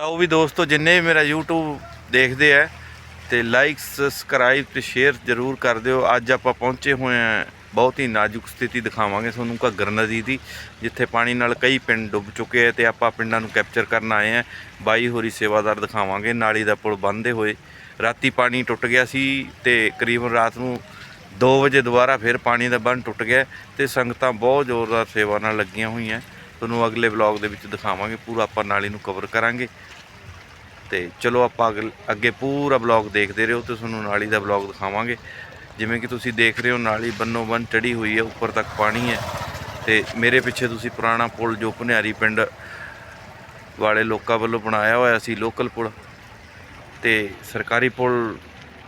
ਆਓ ਵੀ ਦੋਸਤੋ, ਜਿੰਨੇ ਵੀ ਮੇਰਾ YouTube ਦੇਖਦੇ ਆ ਤੇ ਲਾਈਕ ਸਬਸਕ੍ਰਾਈਬ ਤੇ ਸ਼ੇਅਰ ਜ਼ਰੂਰ ਕਰ ਦਿਓ। ਅੱਜ ਆਪਾਂ ਪਹੁੰਚੇ ਹੋਏ ਆ, ਬਹੁਤ ਹੀ ਨਾਜ਼ੁਕ ਸਥਿਤੀ ਦਿਖਾਵਾਂਗੇ ਤੁਹਾਨੂੰ ਘੱਗਰ ਨਦੀ ਦੀ, ਜਿੱਥੇ ਪਾਣੀ ਨਾਲ ਕਈ ਪਿੰਡ ਡੁੱਬ ਚੁੱਕੇ ਆ ਤੇ ਆਪਾਂ ਪਿੰਡਾਂ ਨੂੰ ਕੈਪਚਰ ਕਰਨ ਆਏ ਆ। ਬਾਈ ਹੋਰੀ ਸੇਵਾਦਾਰ ਦਿਖਾਵਾਂਗੇ, ਨਾਲੀ ਦਾ ਪੁਲ ਬੰਦੇ ਹੋਏ। ਰਾਤੀ ਪਾਣੀ ਟੁੱਟ ਗਿਆ ਸੀ ਤੇ ਕਰੀਬਨ ਰਾਤ ਨੂੰ 2 ਵਜੇ ਦੁਬਾਰਾ ਫਿਰ ਪਾਣੀ ਦਾ ਬੰਨ ਟੁੱਟ ਗਿਆ ਤੇ ਸੰਗਤਾਂ ਬਹੁਤ ਜ਼ੋਰਦਾਰ ਸੇਵਾ ਨਾਲ ਲੱਗੀਆਂ ਹੋਈਆਂ। ਤੁਹਾਨੂੰ ਅਗਲੇ ਵਲੌਗ ਦੇ ਵਿੱਚ ਦਿਖਾਵਾਂਗੇ, ਪੂਰਾ ਆਪਾਂ ਨਾਲੀ ਨੂੰ ਕਵਰ ਕਰਾਂਗੇ। ਤੇ ਚਲੋ ਆਪਾਂ ਅਗਲ- ਅੱਗੇ ਪੂਰਾ ਵਲੌਗ ਦੇਖਦੇ ਰਹੋ ਤੇ ਤੁਹਾਨੂੰ ਨਾਲੀ ਦਾ ਵਲੌਗ ਦਿਖਾਵਾਂਗੇ। ਜਿਵੇਂ ਕਿ ਤੁਸੀਂ ਦੇਖ ਰਹੇ ਹੋ, ਨਾਲੀ ਬੰਨੋ ਬੰਨ ਚੜੀ ਹੋਈ ਹੈ, ਉੱਪਰ ਤੱਕ ਪਾਣੀ ਹੈ। ਤੇ ਮੇਰੇ ਪਿੱਛੇ ਤੁਸੀਂ ਪੁਰਾਣਾ ਪੁਲ ਜੋ ਭਨਿਆਰੀ ਪਿੰਡ ਵਾਲੇ ਲੋਕਾਂ ਵੱਲੋਂ ਬਣਾਇਆ ਹੋਇਆ ਸੀ ਲੋਕਲ ਪੁਲ। ਤੇ ਸਰਕਾਰੀ ਪੁਲ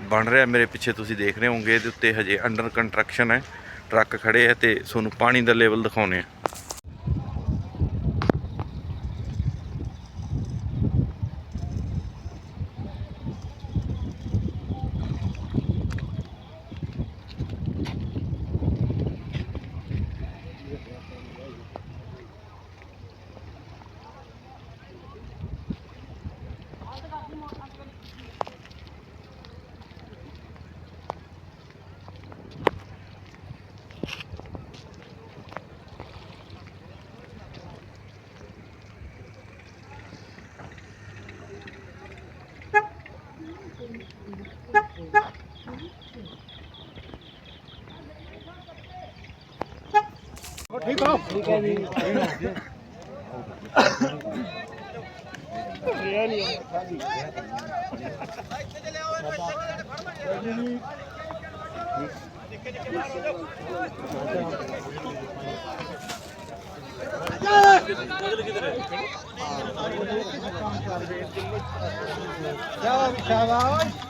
ਬਣ ਰਿਹਾ, ਮੇਰੇ ਪਿੱਛੇ ਤੁਸੀਂ ਦੇਖ ਰਹੇ ਹੋਗੇ ਇਹਦੇ ਉੱਤੇ ਹਜੇ ਅੰਡਰ ਕੰਸਟਰਕਸ਼ਨ ਹੈ, ਟਰੱਕ ਖੜੇ ਹੈ ਤੇ ਤੁਹਾਨੂੰ ਪਾਣੀ ਦਾ ਲੈਵਲ ਦਿਖਾਉਨੇ ਆ ਠੀਕ ਹੋ ਠੀਕ ਹੈ ਜੀ ਰਿਆ ਨਹੀਂ ਇੱਥੇ ਚਲੇ ਆਓ ਇੱਥੇ ਫੜ ਮੜ ਜਾ ਸ਼ਾਬਾਸ਼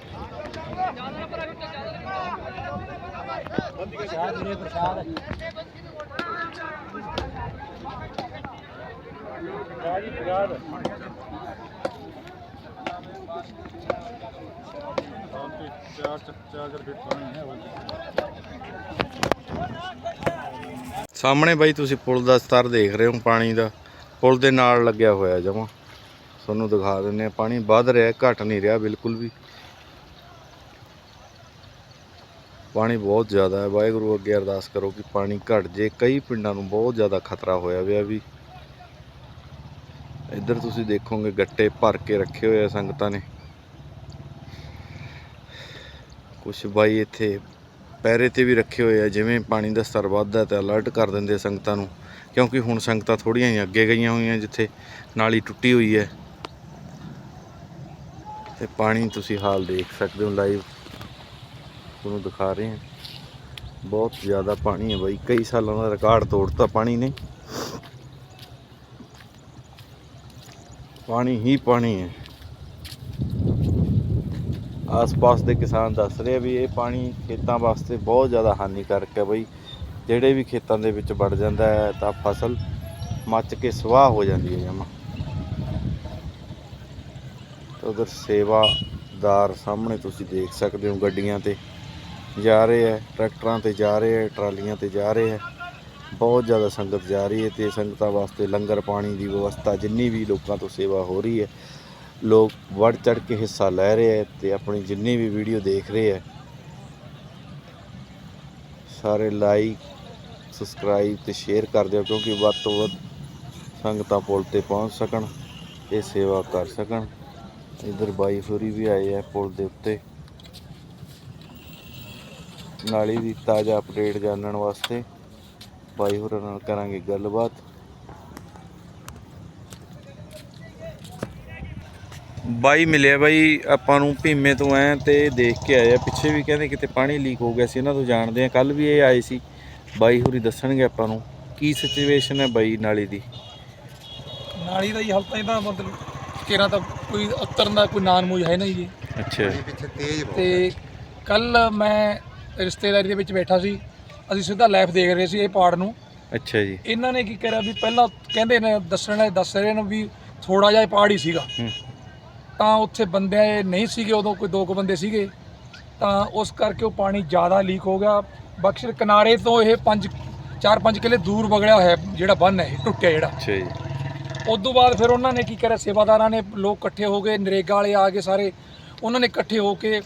ਪ੍ਰਸਾਦ ਵੀਰੇ ਪ੍ਰਸਾਦ ਸਾਹਮਣੇ ਬਾਈ ਤੁਸੀਂ ਪੁਲ ਦਾ ਸਤਰ ਦੇਖ ਰਹੇ ਹੋ, ਪਾਣੀ ਦਾ। ਪੁਲ ਦੇ ਨਾਲ ਲੱਗਿਆ ਹੋਇਆ ਜਮਾ। ਤੁਹਾਨੂੰ ਦਿਖਾ ਦਿੰਨੇ ਆ ਪਾਣੀ ਵੱਧ ਰਿਹਾ, ਘਟ ਨਹੀਂ ਰਿਹਾ ਬਿਲਕੁਲ ਵੀ। ਪਾਣੀ ਬਹੁਤ ਜ਼ਿਆਦਾ ਹੈ। ਵਾਹਿਗੁਰੂ ਅੱਗੇ ਅਰਦਾਸ ਕਰੋ ਕਿ ਪਾਣੀ ਘਟ ਜੇ। ਕਈ ਪਿੰਡਾਂ ਨੂੰ ਬਹੁਤ ਜ਼ਿਆਦਾ ਖਤਰਾ ਹੋਇਆ ਹੋਇਆ ਵੀ। ਇੱਧਰ ਤੁਸੀਂ ਦੇਖੋਗੇ ਗੱਟੇ ਭਰ ਕੇ ਰੱਖੇ ਹੋਏ ਆ ਸੰਗਤਾਂ ਨੇ। ਕੁਛ ਬਾਈ ਇੱਥੇ ਪੈਰੇ ਤੇ ਵੀ ਰੱਖੇ ਹੋਏ ਆ, ਜਿਵੇਂ ਪਾਣੀ ਦਾ ਸਤਰ ਵੱਧਦਾ ਤਾਂ ਅਲਰਟ ਕਰ ਦਿੰਦੇ ਸੰਗਤਾਂ ਨੂੰ। ਕਿਉਂਕਿ ਹੁਣ ਸੰਗਤਾਂ ਥੋੜੀਆਂ ਹੀ ਅੱਗੇ ਗਈਆਂ ਹੋਈਆਂ ਜਿੱਥੇ ਨਾਲੀ ਟੁੱਟੀ ਹੋਈ ਹੈ। ਤੇ ਪਾਣੀ ਤੁਸੀਂ ਹਾਲ ਦੇਖ ਸਕਦੇ ਹੋ ਲਾਈਵ ਤੁਹਾਨੂੰ ਦਿਖਾ ਰਹੇ ਹਾਂ। ਬਹੁਤ ਜ਼ਿਆਦਾ ਪਾਣੀ ਹੈ ਬਾਈ। ਕਈ ਸਾਲਾਂ ਦਾ ਰਿਕਾਰਡ ਤੋੜਤਾ ਪਾਣੀ ਨੇ। ਪਾਣੀ ਹੀ ਪਾਣੀ ਹੈ। ਆਸ-ਪਾਸ ਦੇ ਕਿਸਾਨ ਦੱਸ ਰਹੇ ਆ ਵੀ ਇਹ ਪਾਣੀ ਖੇਤਾਂ ਵਾਸਤੇ ਬਹੁਤ ਜ਼ਿਆਦਾ ਹਾਨੀਕਾਰਕ ਹੈ ਬਈ। ਜਿਹੜੇ ਵੀ ਖੇਤਾਂ ਦੇ ਵਿੱਚ ਵੜ ਜਾਂਦਾ ਹੈ ਤਾਂ ਫਸਲ ਮੱਚ ਕੇ ਸਵਾਹ ਹੋ ਜਾਂਦੀ ਹੈ ਜਮਾ। ਉਧਰ ਸੇਵਾਦਾਰ ਸਾਹਮਣੇ ਤੁਸੀਂ ਦੇਖ ਸਕਦੇ ਹੋ ਗੱਡੀਆਂ ਤੇ। ਜਾ ਰਹੇ ਹੈ, ਟਰੈਕਟਰਾਂ ਤੇ ਜਾ ਰਹੇ ਹੈ, ਟਰਾਲੀਆਂ ਤੇ ਜਾ ਰਹੇ ਹੈ। ਬਹੁਤ ਜ਼ਿਆਦਾ ਸੰਗਤ ਜਾ ਰਹੀ ਹੈ ਤੇ ਸੰਗਤਾਂ ਵਾਸਤੇ ਲੰਗਰ ਪਾਣੀ ਦੀ ਵਿਵਸਥਾ ਜਿੰਨੀ ਵੀ ਲੋਕਾਂ ਤੋਂ ਸੇਵਾ ਹੋ ਰਹੀ ਹੈ, ਲੋਕ ਵੱਧ ਚੜ ਕੇ ਹਿੱਸਾ ਲੈ ਰਹੇ ਹੈ ਤੇ ਆਪਣੀ ਜਿੰਨੀ ਵੀ ਵੀਡੀਓ ਦੇਖ ਰਹੇ ਹੈ, ਸਾਰੇ ਲਾਈਕ ਸਬਸਕ੍ਰਾਈਬ ਤੇ ਸ਼ੇਅਰ ਕਰ ਦਿਓ ਕਿਉਂਕਿ ਵੱਧ ਤੋਂ ਵੱਧ ਸੰਗਤਾਂ ਪੁਲ ਤੇ ਪਹੁੰਚ ਸਕਣ, ਇਹ ਸੇਵਾ ਕਰ ਸਕਣ। ਇਧਰ ਬਾਈ ਹੋਰੀ ਵੀ ਆਏ ਆ ਪੁਲ ਦੇ ਉੱਤੇ। ਨਾਲੀ ਦੀ ਤਾਜ਼ਾ ਅਪਡੇਟ ਜਾਣਨ ਵਾਸਤੇ ਬਾਈ ਹੋਰਾਂ ਨਾਲ ਕਰਾਂਗੇ ਗੱਲਬਾਤ। ਬਾਈ ਮਿਲਿਆ ਬਾਈ ਆਪਾਂ ਨੂੰ ਭੀਮੇ ਤੋਂ ਐ ਤੇ ਦੇਖ ਕੇ ਆਇਆ ਪਿੱਛੇ ਵੀ ਕਹਿੰਦੇ ਕਿਤੇ ਪਾਣੀ ਲੀਕ ਹੋ ਗਿਆ ਸੀ ਇਹਨਾਂ ਤੋਂ ਜਾਣਦੇ ਆ ਕੱਲ ਵੀ ਇਹ ਆਏ ਸੀ। ਬਾਈ ਹੋਰੀ ਦੱਸਣਗੇ ਆਪਾਂ ਨੂੰ ਕੀ ਸਿਚੁਏਸ਼ਨ ਹੈ ਬਾਈ ਨਾਲੀ ਦੀ? ਨਾਲੀ ਦਾ ਹੀ ਹਾਲਤ ਇਹਦਾ ਮਤਲਬ ਕਿਹੜਾ ਤਾਂ ਕੋਈ ਉਤਰਨ ਦਾ ਕੋਈ ਨਾਨ ਮੂਜ ਹੈ ਨਹੀਂ ਜੀ। ਅੱਛਾ। ਤੇ ਕੱਲ ਮੈਂ ਰਿਸ਼ਤੇਦਾਰੀ ਦੇ ਵਿੱਚ ਬੈਠਾ ਸੀ। ਅਸੀਂ ਸਿੱਧਾ ਲਾਈਵ ਦੇਖ ਰਹੇ ਸੀ ਇਹ ਪਾੜ ਨੂੰ। ਅੱਛਾ ਜੀ। ਇਹਨਾਂ ਨੇ ਕੀ ਕਰਿਆ ਵੀ ਪਹਿਲਾਂ ਕਹਿੰਦੇ ਨੇ ਦੱਸਣ ਵਾਲੇ ਦੱਸ ਰਹੇ ਨੇ ਵੀ ਥੋੜਾ ਜਿਹਾ ਇਹ ਪਹਾੜ ਹੀ ਸੀਗਾ। ਤਾਂ ਉੱਥੇ ਬੰਦੇ ਨਹੀਂ ਸੀਗੇ ਉਦੋਂ ਕੋਈ ਦੋ ਕੁ ਬੰਦੇ ਸੀਗੇ। ਤਾਂ ਉਸ ਕਰਕੇ ਉਹ ਪਾਣੀ ਜ਼ਿਆਦਾ ਲੀਕ ਹੋ ਗਿਆ। ਬਖਸ਼ਰ ਕਿਨਾਰੇ ਤੋਂ ਇਹ 5 4-5 ਕਿਲੇ ਦੂਰ ਵਗੜਿਆ ਹੋਇਆ ਜਿਹੜਾ ਬੰਨ ਹੈ ਟੁੱਟਿਆ ਜਿਹੜਾ। ਅੱਛਾ ਜੀ। ਉਸ ਤੋਂ ਬਾਅਦ ਫਿਰ ਉਹਨਾਂ ਨੇ ਕੀ ਕਰਿਆ ਸੇਵਾਦਾਰਾਂ ਨੇ ਲੋਕ ਇਕੱਠੇ ਹੋ ਗਏ ਨਰੇਗਾ ਵਾਲੇ ਆ ਗਏ ਸਾਰੇ। ਉਹਨਾਂ ਨੇ ਇਕੱਠੇ ਹੋ ਕੇ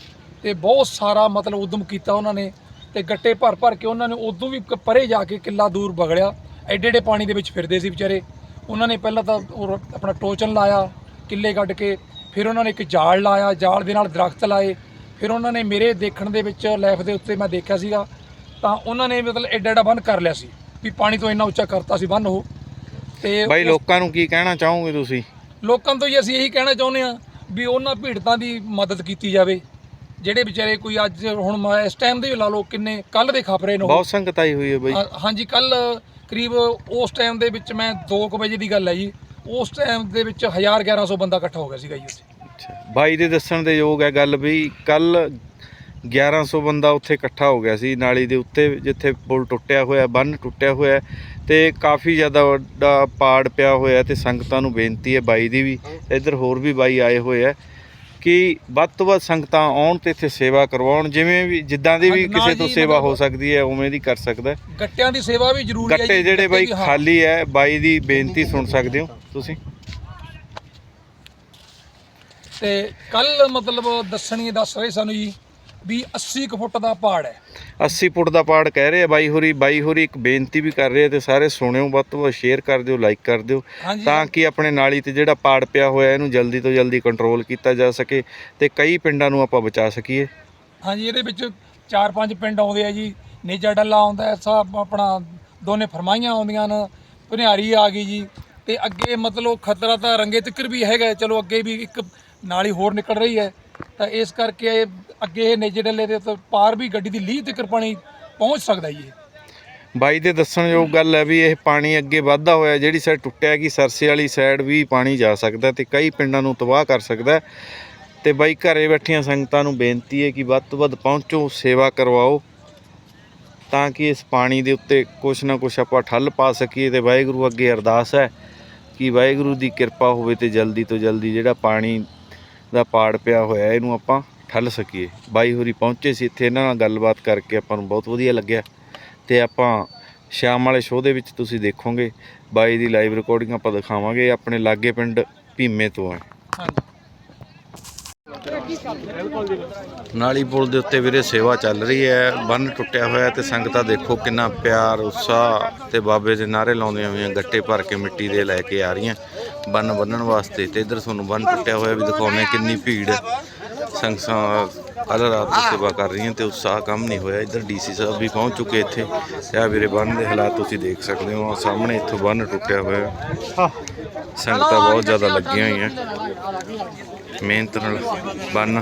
ਤੇ ਬਹੁਤ ਸਾਰਾ ਮਤਲਬ ਉਦਮ ਕੀਤਾ ਉਹਨਾਂ ਨੇ ਤੇ ਗੱਟੇ ਭਰ ਭਰ ਕੇ ਉਹਨਾਂ ਨੇ ਉਦੋਂ ਵੀ ਕ- ਪਰੇ ਜਾ ਕੇ ਕਿੱਲਾ ਦੂਰ ਵਗੜਿਆ ਐਡੇ ਐਡੇ ਪਾਣੀ ਦੇ ਵਿੱਚ ਫਿਰਦੇ ਸੀ ਵਿਚਾਰੇ। ਉਹਨਾਂ ਨੇ ਪਹਿਲਾਂ ਤਾਂ ਉਹ ਆਪਣਾ ਟੋਚਨ ਲਾਇਆ ਕਿੱਲੇ ਕੱਢ ਕੇ ਫਿਰ ਉਹਨਾਂ ਨੇ ਇੱਕ ਜਾਲ ਲਾਇਆ ਜਾਲ ਦੇ ਨਾਲ ਦਰਖਤ ਲਾਏ। ਫਿਰ ਉਹਨਾਂ ਨੇ ਮੇਰੇ ਦੇਖਣ ਦੇ ਵਿੱਚ ਲੈਫ ਦੇ ਉੱਤੇ ਮੈਂ ਦੇਖਿਆ ਸੀਗਾ ਤਾਂ ਉਹਨਾਂ ਨੇ ਮਤਲਬ ਐਡਾ ਐਡਾ ਬੰਨ ਕਰ ਲਿਆ ਸੀ ਵੀ ਪਾਣੀ ਤੋਂ ਇੰਨਾ ਉੱਚਾ ਕਰਤਾ ਸੀ ਬੰਨ ਉਹ। ਤੇ ਬਾਈ ਉਸ- ਲੋਕਾਂ ਨੂੰ ਕੀ ਕਹਿਣਾ ਚਾਹੋਗੇ ਤੁਸੀਂ? ਲੋਕਾਂ ਤੋਂ ਹੀ ਅਸੀਂ ਇਹੀ ਕਹਿਣਾ ਚਾਹੁੰਦੇ ਆ ਵੀ ਉਹਨਾਂ ਪੀੜਤਾਂ ਦੀ ਮਦਦ ਕੀਤੀ ਜਾਵੇ। ਜਿਹੜੇ ਵਿਚਾਰੇ ਕੋਈ ਅੱਜ ਹੁਣ ਮੈਂ ਇਸ ਟਾਈਮ ਦੇ ਵੀ ਲਾ ਲਓ ਕਿੰਨੇ ਕੱਲ ਦੇ ਖਬਰੇ ਨੇ ਉਹ। ਬਹੁਤ ਸੰਗਤ ਆਈ ਹੋਈ ਹੈ ਬਾਈ। ਹਾਂ- ਹਾਂਜੀ ਕੱਲ ਕਰੀਬ ਉਸ ਟਾਈਮ ਦੇ ਵਿੱਚ ਮੈਂ 2 ਵਜੇ ਦੀ ਗੱਲ ਹੈ ਜੀ। ਉਸ ਟਾਈਮ ਦੇ ਵਿੱਚ 1000 1100 ਬੰਦਾ ਇਕੱਠਾ ਹੋ ਗਿਆ ਸੀਗਾ ਜੀ ਉੱਥੇ। ਅੱਛਾ। ਬਾਈ ਦੇ ਦੱਸਣ ਦੇ ਯੋਗ ਹੈ ਗੱਲ ਵੀ ਕੱਲ 1100 ਬੰਦਾ ਉੱਥੇ ਇਕੱਠਾ ਹੋ ਗਿਆ ਸੀ ਨਾਲੀ ਦੇ ਉੱਤੇ ਜਿੱਥੇ ਪੁਲ ਟੁੱਟਿਆ ਹੋਇਆ ਬੰਨ ਟੁੱਟਿਆ ਹੋਇਆ ਹੈ ਤੇ ਕਾਫੀ ਜ਼ਿਆਦਾ ਵੱਡਾ ਪਾੜ ਪਿਆ ਹੋਇਆ ਤੇ ਸੰਗਤਾਂ ਨੂੰ ਬੇਨਤੀ ਹੈ ਬਾਈ ਦੀ ਵੀ। ਇੱਧਰ ਹੋਰ ਵੀ ਬਾਈ ਆਏ ਹੋਏ ਆ ਕਿ ਵੱਧ ਤੋਂ ਵੱਧ ਸੰਗਤਾਂ ਆਉਣ ਤੇ ਇੱਥੇ ਸੇਵਾ ਕਰਵਾਉਣ ਜਿਵੇਂ ਵੀ ਜਿੱਦਾਂ ਦੀ ਵੀ ਕਿਸੇ ਤੋਂ ਸੇਵਾ ਹੋ ਸਕਦੀ ਹੈ ਉਵੇਂ ਦੀ ਕਰ ਸਕਦਾ। ਗੱਟਿਆਂ ਦੀ ਸੇਵਾ ਵੀ ਜ਼ਰੂਰੀ ਹੈ ਗੱਟੇ ਜਿਹੜੇ ਬਾਈ। ਖਾਲੀ ਹੈ ਬਾਈ ਦੀ ਬੇਨਤੀ ਸੁਣ ਸਕਦੇ ਹੋ ਤੁਸੀਂ ਤੇ ਕੱਲ ਮਤਲਬ ਦੱਸਣੀ ਦੱਸ ਰਹੇ ਸਾਨੂੰ ਜੀ ਵੀ 80 ਕੁ ਫੁੱਟ ਦਾ ਪਹਾੜ ਹੈ 80 ਫੁੱਟ ਦਾ ਪਾੜ ਕਹਿ ਰਹੇ ਆ ਬਾਈ ਹੋਰੀ ਬਾਈ ਹੋਰੀ ਇੱਕ ਬੇਨਤੀ ਵੀ ਕਰ ਰਹੇ ਆ ਤੇ ਸਾਰੇ ਸੁਣਿਓ ਵੱਧ ਤੋਂ ਵੱਧ ਸ਼ੇਅਰ ਕਰ ਦਿਓ ਲਾਈਕ ਕਰ ਦਿਓ ਤਾਂ ਕਿ ਆਪਣੇ ਨਾਲੀ ਤੇ ਜਿਹੜਾ ਪਾੜ ਪਿਆ ਹੋਇਆ ਇਹਨੂੰ ਜਲਦੀ ਤੋਂ ਜਲਦੀ ਕੰਟਰੋਲ ਕੀਤਾ ਜਾ ਸਕੇ ਤੇ ਕਈ ਪਿੰਡਾਂ ਨੂੰ ਆਪਾਂ ਬਚਾ ਸਕੀਏ। ਹਾਂਜੀ ਇਹਦੇ ਵਿੱਚ ਚਾਰ ਪੰਜ ਪਿੰਡ ਆਉਂਦੇ ਆ ਜੀ। ਨੇਜਾ ਡੱਲਾ ਆਉਂਦਾ ਹੈ ਸਭ ਆਪਣਾ ਦੋਨੇ ਫਰਮਾਈਆਂ ਆਉਂਦੀਆਂ ਨੇ ਭਨਿਆਰੀ ਆ ਗਈ ਜੀ। ਤੇ ਅੱਗੇ ਮਤਲਬ ਖਤਰਾ ਤਾਂ ਰੰਗੇ ਤਿੱਕਰ ਵੀ ਹੈਗਾ ਚਲੋ ਅੱਗੇ ਵੀ ਇੱਕ ਨਾਲੀ ਹੋਰ ਨਿਕਲ ਰਹੀ ਹੈ। ਤਾਂ ਇਸ ਕਰਕੇ ਇਹ ਅੱਗੇ ਇਹ ਨੇਜੇ ਦੇ ਤੋਂ ਪਾਰ ਵੀ ਗੱਡੀ ਦੀ ਲੀਹ ਤਿੱਕਰ ਪਾਣੀ ਪਹੁੰਚ ਸਕਦਾ ਜੀ ਇਹ ਬਾਈ ਦੇ ਦੱਸਣਯੋਗ ਗੱਲ ਹੈ ਵੀ ਇਹ ਪਾਣੀ ਅੱਗੇ ਵੱਧਦਾ ਹੋਇਆ ਜਿਹੜੀ ਸਾਈਡ ਟੁੱਟਿਆ ਕਿ ਸਰਸੇ ਵਾਲੀ ਸਾਈਡ ਵੀ ਪਾਣੀ ਜਾ ਸਕਦਾ ਤੇ ਕਈ ਪਿੰਡਾਂ ਨੂੰ ਤਬਾਹ ਕਰ ਸਕਦਾ ਹੈ। ਤੇ ਬਾਈ ਘਰੇ ਬੈਠੀਆਂ ਸੰਗਤਾਂ ਨੂੰ ਬੇਨਤੀ ਹੈ ਕਿ ਵੱਧ ਤੋਂ ਵੱਧ ਪਹੁੰਚੋ, ਸੇਵਾ ਕਰਵਾਓ, ਤਾਂ ਕਿ ਇਸ ਪਾਣੀ ਦੇ ਉੱਤੇ ਕੁਛ ਨਾ ਕੁਛ ਆਪਾਂ ਠੱਲ ਪਾ ਸਕੀਏ ਤੇ ਵਾਹਿਗੁਰੂ ਅੱਗੇ ਅਰਦਾਸ ਹੈ ਕਿ ਵਾਹਿਗੁਰੂ ਦੀ ਕਿਰਪਾ ਹੋਵੇ ਤੇ ਜਲਦੀ ਤੋਂ ਜਲਦੀ ਜਿਹੜਾ ਪਾਣੀ ਦਾ ਪਾੜ ਪਿਆ ਹੋਇਆ, ਇਹਨੂੰ ਆਪਾਂ ਠੱਲ ਸਕੀਏ। ਬਾਈ ਹੋਰੀ ਪਹੁੰਚੇ ਸੀ ਇੱਥੇ, ਇਹਨਾਂ ਨਾਲ ਗੱਲਬਾਤ ਕਰਕੇ ਆਪਾਂ ਨੂੰ ਬਹੁਤ ਵਧੀਆ ਲੱਗਿਆ। ਤੇ ਆਪਾਂ ਸ਼ਾਮ ਵਾਲੇ ਸ਼ੋਅ ਦੇ ਵਿੱਚ ਤੁਸੀਂ ਦੇਖੋਗੇ, ਬਾਈ ਦੀ ਲਾਈਵ ਰਿਕਾਰਡਿੰਗ ਆਪਾਂ ਦਿਖਾਵਾਂਗੇ ਆਪਣੇ ਲਾਗੇ ਪਿੰਡ ਭੀਮੇ ਤੋਂ ਹੈ। ਹਾਂਜੀ। ਨਾਲੀ ਪੁਲ ਦੇ ਉੱਤੇ ਵੀਰੇ ਸੇਵਾ ਚੱਲ ਰਹੀ ਹੈ। ਬੰਨ ਟੁੱਟਿਆ ਹੋਇਆ ਤੇ ਸੰਗਤਾਂ ਦੇਖੋ ਕਿੰਨਾ ਪਿਆਰ, ਉਤਸ਼ਾਹ ਤੇ ਬਾਬੇ ਦੇ ਨਾਰੇ ਲਾਉਂਦੀਆਂ ਹੋਈਆਂ, ਗੱਟੇ ਭਰ ਕੇ ਮਿੱਟੀ ਦੇ ਲੈ ਕੇ ਆ ਰਹੀਆਂ। ਬੰਨ ਬੰਨਣ ਵਾਸਤੇ ਤੇ ਇੱਧਰ ਤੁਹਾਨੂੰ ਬੰਨ ਟੁੱਟਿਆ ਹੋਇਆ ਵੀ ਦਿਖਾਉਂਦੇ ਹਾਂ ਕਿੰਨੀ ਭੀੜ ਸੰਗਤਾਂ ਕੱਲ ਰਾਤ ਦੀ ਸੇਵਾ ਕਰ ਰਹੀਆਂ ਤੇ ਉਤਸ਼ਾਹ ਕੰਮ ਨਹੀਂ ਹੋਇਆ। ਇੱਧਰ ਡੀਸੀ ਸਾਹਿਬ ਵੀ ਪਹੁੰਚ ਚੁੱਕੇ ਇੱਥੇ। ਤੇ ਆ ਵੀਰੇ ਬੰਨ ਦੇ ਹਾਲਾਤ ਤੁਸੀਂ ਦੇਖ ਸਕਦੇ ਹੋ। ਸਾਹਮਣੇ ਇੱਥੋਂ ਬੰਨ ਟੁੱਟਿਆ ਹੋਇਆ। ਸੰਗਤਾਂ ਬਹੁਤ ਜ਼ਿਆਦਾ ਲੱਗੀਆਂ ਹੋਈਆਂ। ਮਿਹਨਤ ਨਾਲ ਬੰਨ,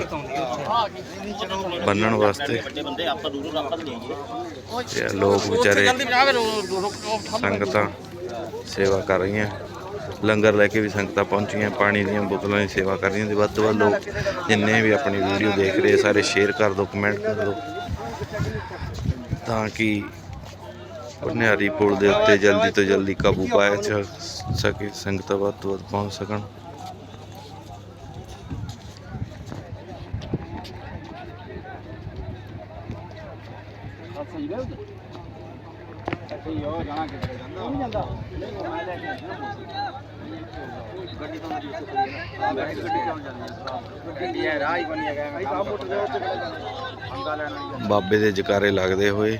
ਬੰਨਣ ਵਾਸਤੇ। ਤੇ ਲੋਕ ਵਿਚਾਰੇ ਸੰਗਤਾਂ ਸੇਵਾ ਕਰ ਰਹੀਆਂ। ਲੰਗਰ ਲੈ ਕੇ ਵੀ ਸੰਗਤਾਂ ਪਹੁੰਚੀਆਂ, ਪਾਣੀ ਦੀਆਂ ਬੋਤਲਾਂ ਦੀ ਸੇਵਾ ਕਰ ਰਹੀਆਂ ਤੇ ਵੱਧ ਤੋਂ ਵੱਧ ਲੋਕ ਜਿੰਨੇ ਵੀ ਆਪਣੀ ਵੀਡੀਓ ਦੇਖ ਰਹੇ ਸਾਰੇ ਸ਼ੇਅਰ ਕਰ ਦਿਓ ਕਮੈਂਟ ਕਰ ਦਿਓ ਤਾਂ ਕਿ ਬਨਿਆਰੀ ਪੁਲ ਦੇ ਉੱਤੇ ਜਲਦੀ ਤੋਂ ਜਲਦੀ ਕਾਬੂ ਪਾਇਆ ਜਾ ਸਕੇ, ਸੰਗਤਾਂ ਵੱਧ ਤੋਂ ਵੱਧ ਪਹੁੰਚ ਸਕਣ। ਬਾਬੇ ਦੇ ਜਕਾਰੇ ਲੱਗਦੇ ਹੋਏ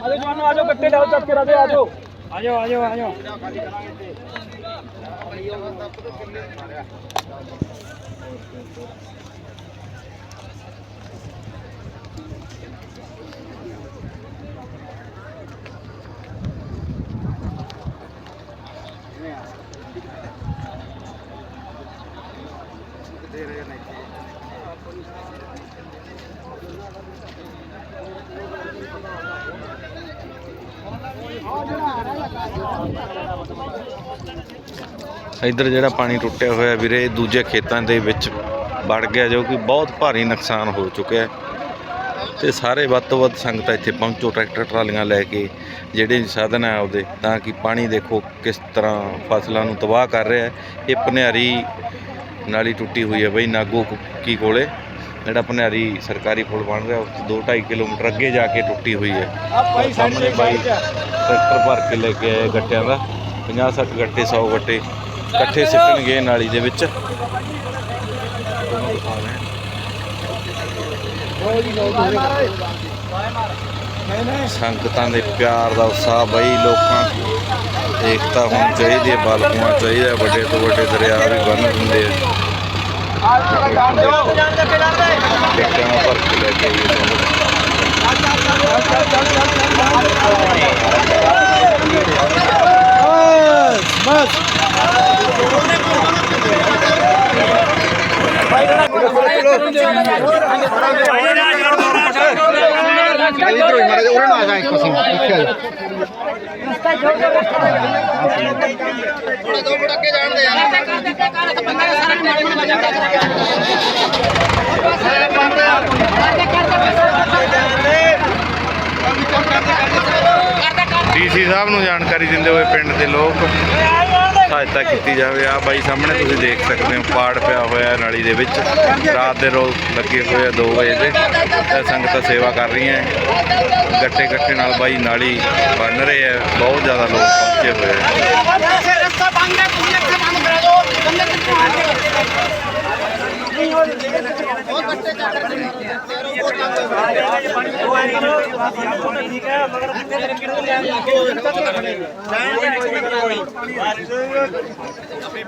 ਆਜੋ ਜਵਾਨੋ ਆਜੋ ਗੱਟੇ ਲਾਓ ਚੱਕ ਕੇ ਰਾਜੇ ਆਜੋ ਆਜੋ ਆਜੋ ਆਜੋ। ਇੱਧਰ ਜਿਹੜਾ ਪਾਣੀ ਟੁੱਟਿਆ ਹੋਇਆ ਵੀਰੇ ਦੂਜੇ ਖੇਤਾਂ ਦੇ ਵਿੱਚ ਵੜ ਗਿਆ, ਜੋ ਕਿ ਬਹੁਤ ਭਾਰੀ ਨੁਕਸਾਨ ਹੋ ਚੁੱਕਿਆ ਹੈ। ਤੇ ਸਾਰੇ ਵੱਧ ਤੋਂ ਵੱਧ ਸੰਗਤਾਂ ਇੱਥੇ ਪਹੁੰਚੋ, ਟਰੈਕਟਰ, ਟਰਾਲੀਆਂ ਲੈ ਕੇ, ਜਿਹੜੇ ਸਾਧਨ ਹੈ ਉਹਦੇ, ਤਾਂ ਕਿ ਪਾਣੀ ਦੇਖੋ ਕਿਸ ਤਰ੍ਹਾਂ ਫਸਲਾਂ ਨੂੰ ਤਬਾਹ ਕਰ ਰਿਹਾ ਹੈ। ਇਹ ਪਨਿਆਰੀ ਨਾਲੀ ਟੁੱਟੀ ਹੋਈ ਹੈ ਬਈ, ਨਾਗੋ ਕੀ ਕੋਲੇ। ਜਿਹੜਾ ਪਨਿਆਰੀ ਸਰਕਾਰੀ ਪੁਲ ਬਣ ਰਿਹਾ, ਉਸ ਤੋਂ 2.5 ਕਿਲੋਮੀਟਰ ਅੱਗੇ ਜਾ ਕੇ ਟੁੱਟੀ ਹੋਈ ਹੈ। ਸਾਹਮਣੇ ਬਾਈ ਟਰੈਕਟਰ ਭਰ ਕੇ ਲੈ ਕੇ ਆਏ ਗੱਟਿਆਂ ਦਾ 50 60 ਗੱਟੇ 100 ਗੱਟੇ। ਇਕੱਠੇ ਸਿੱਟਣਗੇ ਨਾਲੀ ਦੇ ਵਿੱਚ। ਸੰਗਤਾਂ ਦੇ ਪਿਆਰ ਦਾ ਉਤਸ਼ਾਹ ਬਈ ਲੋਕਾਂ ਦੀ ਏਕਤਾ ਹੋਣੀ ਚਾਹੀਦੀ ਹੈ ਬਲ ਹੋਣਾ ਚਾਹੀਦਾ ਹੈ, ਵੱਡੇ ਤੋਂ ਵੱਡੇ ਦਰਿਆ ਵੀ ਬੰਨ ਦਿੰਦੇ ਆ। ਟਿੱਕਿਆਂ ਭਰ ਕੇ ਲੈ ਕੇ ਆਈਏ ਤੁਹਾਨੂੰ। ਇਧਰੋਂ ਹੀ ਉਰੇ ਨਾ ਆ ਜਾ ਇੱਕ ਪਾਸੇ ਪਿੱਛੇ ਆ ਜਾ ਡੀਸੀ ਸਾਹਿਬ ਨੂੰ ਜਾਣਕਾਰੀ ਦਿੰਦੇ ਹੋਏ ਪਿੰਡ ਦੇ ਲੋਕ। ਸਹਾਇਤਾ ਕੀਤੀ ਜਾਵੇ। ਆ ਬਾਈ ਸਾਹਮਣੇ ਤੁਸੀਂ ਦੇਖ ਸਕਦੇ ਹੋ, ਪਾੜ ਪਿਆ ਹੋਇਆ ਨਾਲੀ ਦੇ ਵਿੱਚ। ਰਾਤ ਦੇ ਰੋਜ਼ ਲੱਗੇ ਹੋਏ ਆ 2 ਵਜੇ ਦੇ। ਤੇ ਸੰਗਤਾਂ ਸੇਵਾ ਕਰ ਰਹੀਆਂ ਹੈ। ਗੱਟੇ ਗੱਟੇ ਨਾਲ ਬਾਈ ਨਾਲੀ ਬਣ ਰਹੇ ਹੈ। ਬਹੁਤ ਜ਼ਿਆਦਾ ਲੋਕ ਪਹੁੰਚੇ ਹੋਏ ਹੈ रास्ता बंद है तुम एक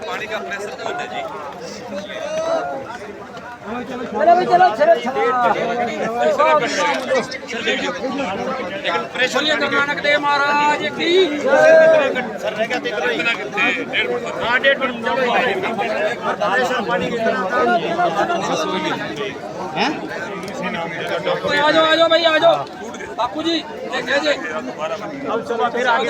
बंद करा दो बंदे कितने आ ਬੋਲੀਏ ਗੁਰੂ ਨਾਨਕ ਦੇਵ ਮਹਾਰਾਜ ਕੀ ਓਏ ਆ ਜਾਓ ਆ ਜਾਓ ਭਾਈ ਆ ਜਾਓ ਬਾਪੂ ਜੀ ਇਹ ਕਹਿ ਜੇ ਅਬ ਸਭਾ ਫਿਰ ਆਗੇ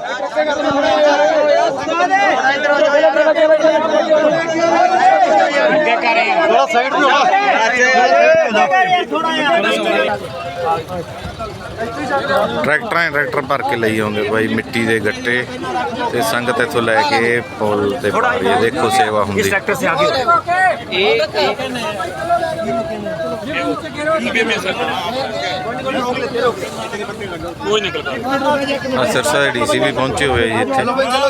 ਥੋੜਾ ਸਾਈਡ ਟਰੈਕਟਰਾਂ ਹੀ ਟਰੈਕਟਰ ਭਰ ਕੇ ਲਈ ਆਉਂਦੇ ਬਾਈ ਮਿੱਟੀ ਦੇ ਗੱਟੇ ਤੇ ਸੰਗਤ ਇੱਥੋਂ ਲੈ ਕੇ ਪੁਲ ਤੇ ਪਾ ਰਹੀ ਹੈ। ਦੇਖੋ ਸੇਵਾ ਹੁੰਦੀ। ਆ ਸਿਰਸਾ ਦੇ ਡੀਸੀ ਵੀ ਪਹੁੰਚੇ ਹੋਏ ਜੀ ਇੱਥੇ। ਚਲੋ ਬਈ ਚਲੋ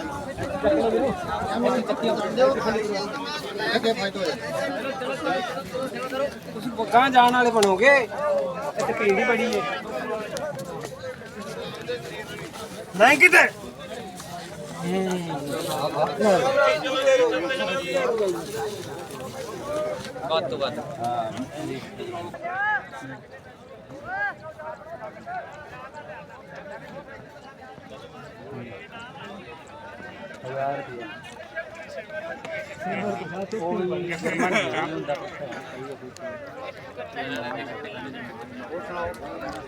ਚਲੋ ਗਾਂ ਜਾਣ ਵਾਲੇ ਬਣੋਗੇ? ਇੱਥੇ ਭੀੜ ਹੀ ਬੜੀ ਹੈ। ਨਹੀਂ ਕਿਤੇ? ਵੱਧ ਤੋਂ ਵੱਧ।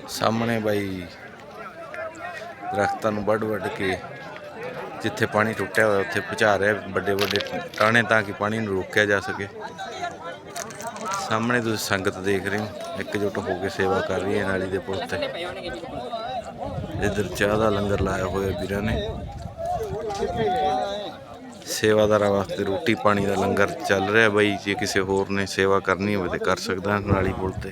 ਸਾਹਮਣੇ ਬਾਈ ਦਰਖਤਾਂ ਨੂੰ ਵੱਢ ਵੱਢ ਕੇ ਜਿੱਥੇ ਪਾਣੀ ਟੁੱਟਿਆ ਹੋਇਆ, ਉੱਥੇ ਪਹੁੰਚਾ ਰਿਹਾ ਵੱਡੇ ਵੱਡੇ ਟਾਣੇ ਤਾਂ ਕਿ ਪਾਣੀ ਨੂੰ ਰੋਕਿਆ ਜਾ ਸਕੇ। ਸਾਹਮਣੇ ਤੁਸੀਂ ਸੰਗਤ ਦੇਖ ਰਹੇ ਹੋ, ਇਕਜੁੱਟ ਹੋ ਕੇ ਸੇਵਾ ਕਰ ਰਹੀ ਹੈ ਨਾਲੀ ਦੇ ਪੁਲ ਤੇ। ਇਧਰ ਚਾਹ ਦਾ ਲੰਗਰ ਲਾਇਆ ਹੋਇਆ ਵੀਰਾਂ ਨੇ। ਸੇਵਾਦਾਰਾਂ ਵਾਸਤੇ ਰੋਟੀ ਪਾਣੀ ਦਾ ਲੰਗਰ ਚੱਲ ਰਿਹਾ ਬਈ, ਜੇ ਕਿਸੇ ਹੋਰ ਨੇ ਸੇਵਾ ਕਰਨੀ ਹੋਵੇ ਤੇ ਕਰ ਸਕਦਾ ਨਾਲੀ ਪੁਲ ਤੇ।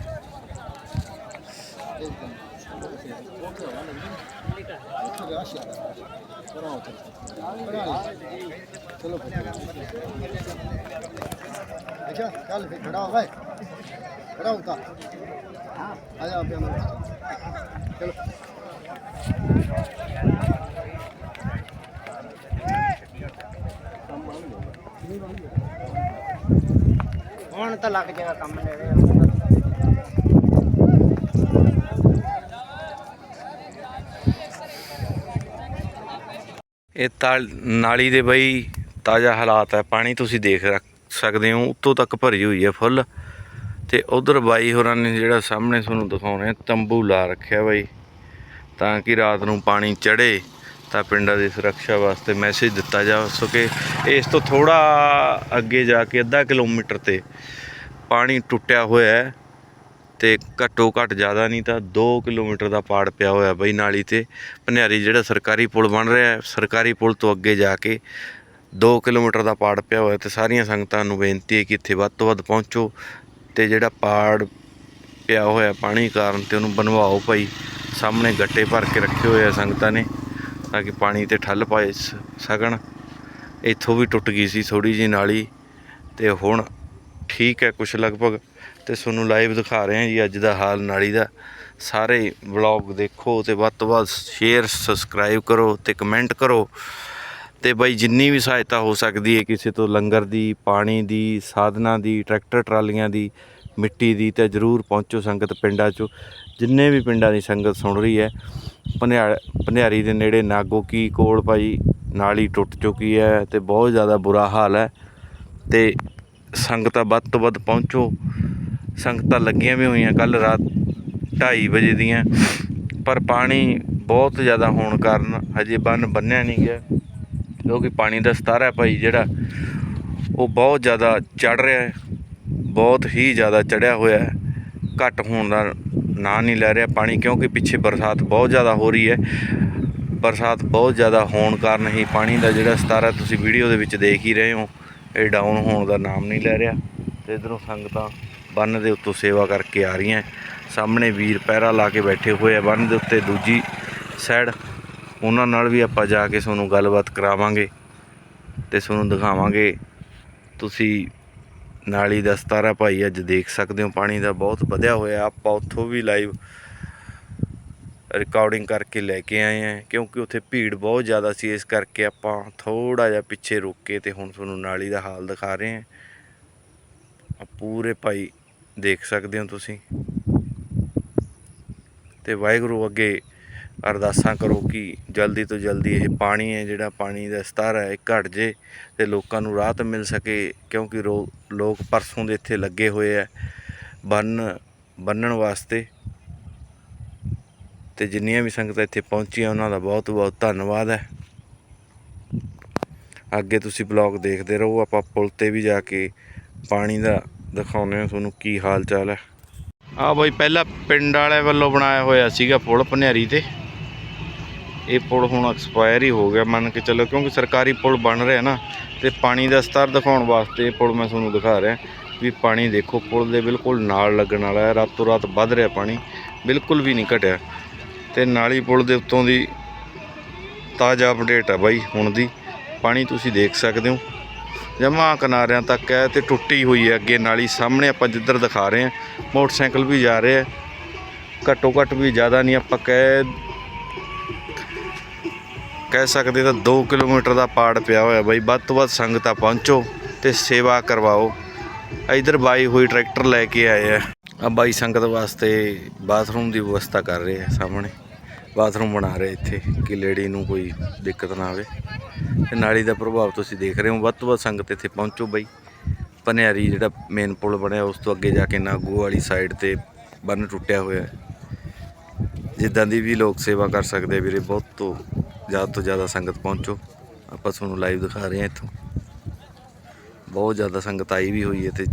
ਹੁਣ ਤਾਂ ਲੱਗ ਜਾਏਗਾ ਕੰਮ ਨੇੜੇ ਇਹ ਤਾਲ ਨਾਲੀ ਦੇ ਬਈ ਤਾਜ਼ਾ ਹਾਲਾਤ ਹੈ ਪਾਣੀ ਤੁਸੀਂ ਦੇਖ ਰੱਖ ਸਕਦੇ ਹੋ, ਉੱਤੋਂ ਤੱਕ ਭਰੀ ਹੋਈ ਹੈ ਫੁੱਲ। ਤੇ ਉਧਰ ਬਾਈ ਹੋਰਾਂ ਨੇ ਜਿਹੜਾ ਸਾਹਮਣੇ ਤੁਹਾਨੂੰ ਦਿਖਾਉਣੇ ਤੰਬੂ ਲਾ ਰੱਖਿਆ ਬਾਈ, ਤਾਂ ਕਿ ਰਾਤ ਨੂੰ ਪਾਣੀ ਚੜੇ ਤਾਂ ਪਿੰਡਾਂ ਦੀ ਸੁਰੱਖਿਆ ਵਾਸਤੇ ਮੈਸੇਜ ਦਿੱਤਾ ਜਾ ਸਕੇ ਇਸ ਤੋਂ ਥੋੜਾ ਅੱਗੇ ਜਾ ਕੇ ਅੱਧਾ ਕਿਲੋਮੀਟਰ ਤੇ ਪਾਣੀ ਟੁੱਟਿਆ ਹੋਇਆ ਹੈ ਤੇ ਘੱਟੋ ਘੱਟ ਜ਼ਿਆਦਾ ਨਹੀਂ ਤਾਂ 2 ਕਿਲੋਮੀਟਰ ਦਾ ਪਾੜ ਪਿਆ ਹੋਇਆ ਬਈ ਨਾਲੀ ਤੇ। ਭਨਿਆਰੀ ਜਿਹੜਾ ਸਰਕਾਰੀ ਪੁਲ ਬਣ ਰਿਹਾ ਸਰਕਾਰੀ ਪੁਲ ਤੋਂ ਅੱਗੇ ਜਾ ਕੇ 2 ਕਿਲੋਮੀਟਰ ਦਾ ਪਾੜ ਪਿਆ ਹੋਇਆ ਤੇ ਸਾਰੀਆਂ ਸੰਗਤਾਂ ਨੂੰ ਬੇਨਤੀ ਹੈ ਕਿ ਇੱਥੇ ਵੱਧ ਤੋਂ ਵੱਧ ਪਹੁੰਚੋ ਤੇ ਜਿਹੜਾ ਪਾੜ ਪਿਆ ਹੋਇਆ ਪਾਣੀ ਕਾਰਨ ਤੇ ਉਹਨੂੰ ਬਣਵਾਓ ਭਾਈ। ਸਾਹਮਣੇ ਗੱਟੇ ਭਰ ਕੇ ਰੱਖੇ ਹੋਏ ਆ ਸੰਗਤਾਂ ਨੇ। ਤਾਂ ਕਿ ਪਾਣੀ ਤੇ ਠੱਲ ਪਾਏ ਸ- ਸਕਣ ਇੱਥੋਂ ਵੀ ਟੁੱਟ ਗਈ ਸੀ ਥੋੜੀ ਜੀ ਨਾਲੀ ਤੇ ਹੁਣ ਠੀਕ ਹੈ ਕੁਛ ਲਗਭਗ। ਤੇ ਤੁਹਾਨੂੰ ਲਾਈਵ ਦਿਖਾ ਰਹੇ ਹਾਂ ਜੀ ਅੱਜ ਦਾ ਹਾਲ ਨਾਲੀ ਦਾ। ਸਾਰੇ ਵਲੌਗ ਦੇਖੋ ਤੇ ਵੱਧ ਤੋਂ ਵੱਧ ਸ਼ੇਅਰ ਸਬਸਕ੍ਰਾਈਬ ਕਰੋ ਤੇ ਕਮੈਂਟ ਕਰੋ। ਤੇ ਬਈ ਜਿੰਨੀ ਵੀ ਸਹਾਇਤਾ ਹੋ ਸਕਦੀ ਹੈ ਕਿਸੇ ਤੋਂ, ਲੰਗਰ ਦੀ, ਪਾਣੀ ਦੀ, ਸਾਧਨਾਂ ਦੀ, ਟਰੈਕਟਰ ਟਰਾਲੀਆਂ ਦੀ, ਮਿੱਟੀ ਦੀ, ਤੇ ਜਰੂਰ ਪਹੁੰਚੋ ਸੰਗਤ ਪਿੰਡਾਂ 'ਚੋਂ। ਜਿੰਨੇ ਵੀ ਪਿੰਡਾਂ ਦੀ ਸੰਗਤ ਸੁਣ ਰਹੀ ਹੈ ਭੰਡਿਆ ਭੰਡਿਆਰੀ ਦੇ ਨੇੜੇ ਨਾਗੋ ਕੀ ਕੋਲ ਭਾਈ ਨਾਲੀ ਟੁੱਟ ਚੁੱਕੀ ਹੈ ਤੇ ਬਹੁਤ ਜ਼ਿਆਦਾ ਬੁਰਾ ਹਾਲ ਹੈ ਤੇ ਸੰਗਤਾਂ ਵੱਧ ਤੋਂ ਵੱਧ ਪਹੁੰਚੋ। ਸੰਗਤਾਂ ਲੱਗੀਆਂ ਵੀ ਹੋਈਆਂ ਕੱਲ ਰਾਤ 2:30 ਵਜੇ ਦੀਆਂ, ਪਰ ਪਾਣੀ ਬਹੁਤ ਜ਼ਿਆਦਾ ਹੋਣ ਕਾਰਨ ਹਜੇ ਬੰਨ ਬੰਨਿਆ ਨਹੀਂ ਗਿਆ। ਕਿਉਂਕਿ ਪਾਣੀ ਦਾ ਸਤਾਰਾ ਹੈ ਭਾਈ ਜਿਹੜਾ, ਉਹ ਬਹੁਤ ਜ਼ਿਆਦਾ ਚੜ ਰਿਹਾ ਹੈ, ਬਹੁਤ ਹੀ ਜ਼ਿਆਦਾ ਚੜਿਆ ਹੋਇਆ ਹੈ, ਘੱਟ ਹੋਣ ਦਾ ਨਾਂ ਨਹੀਂ ਲੈ ਰਿਹਾ ਪਾਣੀ ਕਿਉਂਕਿ ਪਿੱਛੇ ਬਰਸਾਤ ਬਹੁਤ ਜ਼ਿਆਦਾ ਹੋ ਰਹੀ ਹੈ। ਬਰਸਾਤ ਬਹੁਤ ਜ਼ਿਆਦਾ ਹੋਣ ਕਾਰਨ ਹੀ ਪਾਣੀ ਦਾ ਜਿਹੜਾ ਸਤਾਰਾ ਤੁਸੀਂ ਵੀਡੀਓ ਦੇ ਵਿੱਚ ਦੇਖ ਹੀ ਰਹੇ ਹੋ। ਇਹ ਡਾਊਨ ਹੋਣ ਦਾ ਨਾਮ ਨਹੀਂ ਲੈ ਰਿਹਾ। ਤੇ ਇਧਰੋਂ ਸੰਗਤਾਂ ਬੰਨ ਦੇ ਉੱਤੋਂ ਸੇਵਾ ਕਰਕੇ ਆ ਰਹੀਆਂ। ਸਾਹਮਣੇ ਵੀਰ ਪਹਿਰਾ ਲਾ ਕੇ ਬੈਠੇ ਹੋਏ ਆ ਬੰਨ ਦੇ ਉੱਤੇ। ਦੂਜੀ ਸਾਈਡ ਉਹਨਾਂ ਨਾਲ ਵੀ ਆਪਾਂ ਜਾ ਕੇ ਤੁਹਾਨੂੰ ਗੱਲਬਾਤ ਕਰਾਵਾਂਗੇ ਤੇ ਤੁਹਾਨੂੰ ਦਿਖਾਵਾਂਗੇ। ਤੁਸੀਂ ਨਾਲੀ ਦਾ ਸਤਾਰਾ ਭਾਈ ਅੱਜ ਦੇਖ ਸਕਦੇ ਹੋ, ਪਾਣੀ ਦਾ ਬਹੁਤ ਵਧਿਆ ਹੋਇਆ। ਆਪਾਂ ਉੱਥੋਂ ਵੀ ਲਾਈਵ ਰਿਕਾਰਡਿੰਗ ਕਰਕੇ ਲੈ ਕੇ ਆਏ ਆ ਕਿਉਂਕਿ ਉੱਥੇ ਭੀੜ ਬਹੁਤ ਜ਼ਿਆਦਾ ਸੀ, ਇਸ ਕਰਕੇ ਆਪਾਂ ਥੋੜਾ ਜਿਹਾ ਪਿੱਛੇ ਰੁਕ ਕੇ ਤੇ ਹੁਣ ਤੁਹਾਨੂੰ ਨਾਲੀ ਦਾ ਹਾਲ ਦਿਖਾ ਰਹੇ ਆ ਆ ਪੂਰੇ ਭਾਈ ਦੇਖ ਸਕਦੇ ਹੋ ਤੁਸੀਂ। ਤੇ ਵਾਹਿਗੁਰੂ ਅੱਗੇ ਅਰਦਾਸਾਂ ਕਰੋ ਕਿ ਜਲਦੀ ਤੋਂ ਜਲਦੀ ਇਹ ਪਾਣੀ ਹੈ, ਜਿਹੜਾ ਪਾਣੀ ਦਾ ਸਤਰ ਹੈ, ਇਹ ਘਟ ਜੇ ਤੇ ਲੋਕਾਂ ਨੂੰ ਰਾਹਤ ਮਿਲ ਸਕੇ, ਕਿਉਂਕਿ ਰੋ- ਲੋਕ ਪਰਸੋਂ ਦੇ ਇੱਥੇ ਲੱਗੇ ਹੋਏ ਆ ਬੰਨ, ਬੰਨਣ ਵਾਸਤੇ। ਤੇ ਜਿੰਨੀਆਂ ਵੀ ਸੰਗਤਾਂ ਇੱਥੇ ਪਹੁੰਚੀਆਂ, ਉਹਨਾਂ ਦਾ ਬਹੁਤ ਬਹੁਤ ਧੰਨਵਾਦ ਹੈ। ਅੱਗੇ ਤੁਸੀਂ ਬਲੌਗ ਦੇਖਦੇ ਰਹੋ, ਆਪਾਂ ਪੁਲ ਤੇ ਵੀ ਜਾ ਕੇ ਪਾਣੀ ਦਾ ਦਿਖਾਉਂਦੇ ਹਾਂ, ਤੁਹਾਨੂੰ ਕੀ ਹਾਲ ਚਾਲ ਹੈ। ਆ ਬਈ, ਪਹਿਲਾਂ ਪਿੰਡ ਵਾਲਿਆਂ ਵੱਲੋਂ ਬਣਾਇਆ ਹੋਇਆ ਸੀਗਾ ਪੁਲ, ਭਨਿਆਰੀ ਤੇ। ਇਹ ਪੁਲ ਹੁਣ ਐਕਸਪਾਇਰ ਹੀ ਹੋ ਗਿਆ ਮੰਨ ਕੇ ਚੱਲੋ, ਕਿਉਂਕਿ ਸਰਕਾਰੀ ਪੁਲ ਬਣ ਰਿਹਾ ਨਾ, ਤੇ ਪਾਣੀ ਦਾ ਸਤਰ ਦਿਖਾਉਣ ਵਾਸਤੇ ਇਹ ਪੁਲ ਮੈਂ ਤੁਹਾਨੂੰ ਦਿਖਾ ਰਿਹਾ, ਵੀ ਪਾਣੀ ਦੇਖੋ, ਪੁਲ ਦੇ ਬਿਲਕੁਲ ਨਾਲ ਲੱਗਣ ਵਾਲਾ ਹੈ, ਰਾਤੋਂ ਰਾਤ ਵੱਧ ਰਿਹਾ ਪਾਣੀ, ਬਿਲਕੁਲ ਵੀ ਨਹੀਂ ਘਟਿਆ। ਤੇ ਨਾਲੀ ਪੁਲ ਦੇ ਉੱਤੋਂ ਦੀ ਤਾਜ਼ਾ ਅਪਡੇਟ ਹੈ ਬਾਈ, ਹੁਣ ਦੀ। ਪਾਣੀ ਤੁਸੀਂ ਦੇਖ ਸਕਦੇ ਹੋ। ਜਮਾ ਕਿਨਾਰਿਆਂ ਤੱਕ ਹੈ ਤੇ ਟੁੱਟੀ ਹੋਈ ਹੈ ਅੱਗੇ ਨਾਲੀ, ਸਾਹਮਣੇ ਆਪਾਂ ਜਿੱਧਰ ਦਿਖਾ ਰਹੇ ਹਾਂ, ਮੋਟਰਸਾਈਕਲ ਵੀ ਜਾ ਰਹੇ ਆ। ਘੱਟੋ ਘੱਟ ਵੀ ਜ਼ਿਆਦਾ ਨਹੀਂ, ਆਪਾਂ ਕਹਿ ਕਹਿ ਸਕਦੇ ਤਾਂ 2 ਕਿਲੋਮੀਟਰ ਦਾ ਪਾੜ ਪਿਆ ਹੋਇਆ ਬਾਈ। ਵੱਧ ਤੋਂ ਵੱਧ ਸੰਗਤਾਂ ਪਹੁੰਚੋ ਤੇ ਸੇਵਾ ਕਰਵਾਓ। ਇਧਰ ਬਾਈ ਹੋਈ ਟਰੈਕਟਰ ਲੈ ਕੇ ਆਏ ਆ। ਆ ਬਾਈ ਸੰਗਤ ਵਾਸਤੇ ਬਾਥਰੂਮ ਦੀ ਵਿਵਸਥਾ ਕਰ ਰਹੇ ਆ ਸਾਹਮਣੇ। ਬਾਥਰੂਮ ਬਣਾ ਰਹੇ ਇੱਥੇ ਕਿ ਲੇਡੀ ਨੂੰ ਕੋਈ ਦਿੱਕਤ ਨਾ ਆਵੇ। ਤੇ ਨਾਲੀ ਦਾ ਪ੍ਰਭਾਵ ਤੁਸੀਂ ਦੇਖ ਰਹੇ ਹੋ। ਵੱਧ ਤੋਂ ਵੱਧ ਸੰਗਤ ਇੱਥੇ ਪਹੁੰਚੋ ਬਾਈ। ਪਨਿਆਰੀ ਜਿਹੜਾ ਮੇਨ ਪੁਲ ਬਣਿਆ, ਉਸ ਤੋਂ ਅੱਗੇ ਜਾ ਕੇ ਨਾਗੂ ਵਾਲੀ ਸਾਈਡ ਤੇ ਬੰਨ ਟੁੱਟਿਆ ਹੋਇਆ। ਜਿੱਦਾਂ ਦੀ ਵੀ ਲੋਕ ਸੇਵਾ ਕਰ ਸਕਦੇ ਵੀਰੇ, ਬਹੁਤ ਤੋਂ ਜ਼ਿਆਦਾ ਤੋਂ ਜ਼ਿਆਦਾ ਸੰਗਤ ਪਹੁੰਚੋ। ਆਪਾਂ ਤੁਹਾਨੂੰ ਲਾਈਵ ਦਿਖਾ ਰਹੇ ਹਾਂ ਇੱਥੋਂ। ਬਹੁਤ ਜ਼ਿਆਦਾ ਸੰਗਤ ਆਈ ਵੀ ਹੋਈ ਹੈ ਤੇ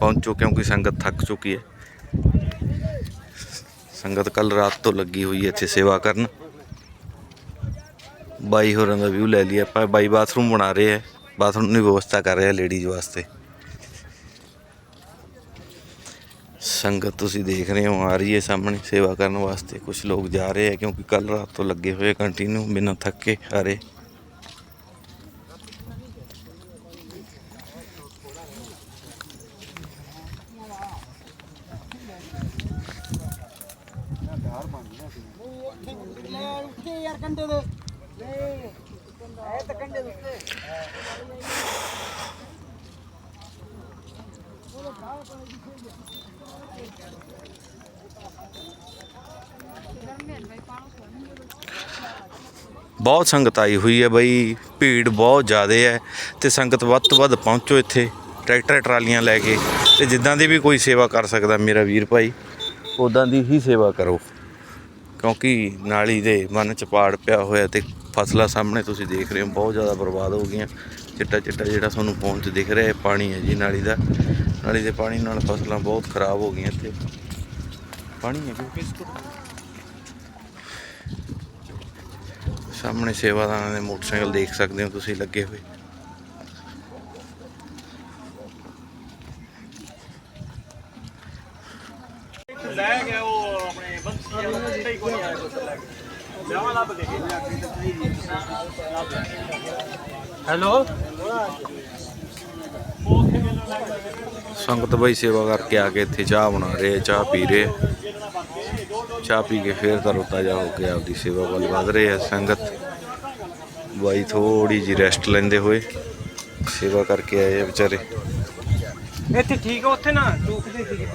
ਪਹੁੰਚੋ ਕਿਉਂਕਿ ਸੰਗਤ ਥੱਕ ਚੁੱਕੀ ਹੈ। ਸੰਗਤ ਕੱਲ ਰਾਤ ਤੋਂ ਲੱਗੀ ਹੋਈ ਹੈ ਇੱਥੇ ਸੇਵਾ ਕਰਨ। ਬਾਈ ਹੋਰਾਂ ਦਾ ਵਿਊ ਲੈ ਲਿਆ ਆਪਾਂ। ਬਾਈ ਬਾਥਰੂਮ ਬਣਾ ਰਹੇ ਹੈ। ਬਾਥਰੂਮ ਦੀ ਵਿਵਸਥਾ ਕਰ ਰਹੇ ਆ ਲੇਡੀਜ਼ ਵਾਸਤੇ। ਸੰਗਤ ਤੁਸੀਂ ਦੇਖ ਰਹੇ ਹੋ, ਆ ਰਹੀ ਹੈ ਸਾਹਮਣੇ ਸੇਵਾ ਕਰਨ ਵਾਸਤੇ। ਕੁਝ ਲੋਕ ਜਾ ਰਹੇ ਹੈ ਕਿਉਂਕਿ ਕੱਲ ਰਾਤ ਤੋਂ ਲੱਗੇ ਹੋਏ ਕੰਟੀਨਿਊ ਬਿਨਾਂ ਥੱਕੇ ਆ ਰਹੇ ਉੱਠੇ ਯਾਰ ਬਹੁਤ ਸੰਗਤ ਆਈ ਹੋਈ ਹੈ ਬਈ, ਭੀੜ ਬਹੁਤ ਜ਼ਿਆਦਾ ਹੈ ਤੇ ਸੰਗਤ ਵੱਧ ਤੋਂ ਵੱਧ ਪਹੁੰਚੋ ਇੱਥੇ, ਟਰੈਕਟਰ ਟਰਾਲੀਆਂ ਲੈ ਕੇ ਤੇ ਜਿੱਦਾਂ ਦੀ ਵੀ ਕੋਈ ਸੇਵਾ ਕਰ ਸਕਦਾ ਮੇਰਾ ਵੀਰ ਭਾਈ ਉਦਾਂ ਦੀ ਹੀ ਸੇਵਾ ਕਰੋ। ਕਿਉਂਕਿ ਨਾਲੀ ਦੇ ਮਨ ਚ ਪਾੜ ਪਿਆ ਹੋਇਆ ਤੇ ਫਸਲਾਂ ਸਾਹਮਣੇ ਤੁਸੀਂ ਦੇਖ ਰਹੇ ਹੋ, ਬਹੁਤ ਜ਼ਿਆਦਾ ਬਰਬਾਦ ਹੋ ਗਈਆਂ। ਚਿੱਟਾ ਚਿੱਟਾ ਜਿਹੜਾ ਤੁਹਾਨੂੰ ਫੋਨ 'ਚ ਦਿਖ ਰਿਹਾ ਹੈ ਪਾਣੀ ਹੈ ਜੀ ਨਾਲੀ ਦਾ। ਨਾਲੀ ਦੇ ਪਾਣੀ ਨਾਲ ਫਸਲਾਂ ਬਹੁਤ ਖਰਾਬ ਹੋ ਗਈਆਂ ਇੱਥੇ। ਪਾਣੀ ਹੈ ਕਿਉਂਕਿ ਸਾਹਮਣੇ ਸੇਵਾਦਾਰਾਂ ਦੇ ਮੋਟਰਸਾਈਕਲ ਦੇਖ ਸਕਦੇ ਹੋ ਤੁਸੀਂ ਲੱਗੇ ਹੋਏ। ਸੰਗਤ ਬਈ ਸੇਵਾ ਕਰਕੇ ਆ ਕੇ ਇੱਥੇ ਚਾਹ ਬਣਾ ਰਹੇ ਚਾਹ ਪੀ ਰਹੇ। ਚਾਹ ਪੀ ਕੇ ਫੇਰ ਤਰੋਤਾ ਜਾ ਹੋ ਕੇ ਆਪਦੀ ਸੇਵਾ ਵੱਲ ਵਧ ਰਹੇ ਆ ਸੰਗਤ। ਬਾਈ ਥੋੜੀ ਜੀ ਰੈਸਟ ਲੈਂਦੇ ਹੋਏ ਸੇਵਾ ਕਰਕੇ ਆਏ ਆ ਵਿਚਾਰੇ। ਇੱਥੇ ਠੀਕ ਆ ਉੱਥੇ ਨਾ ਦੁਖਦੇ ਸੀਗੇ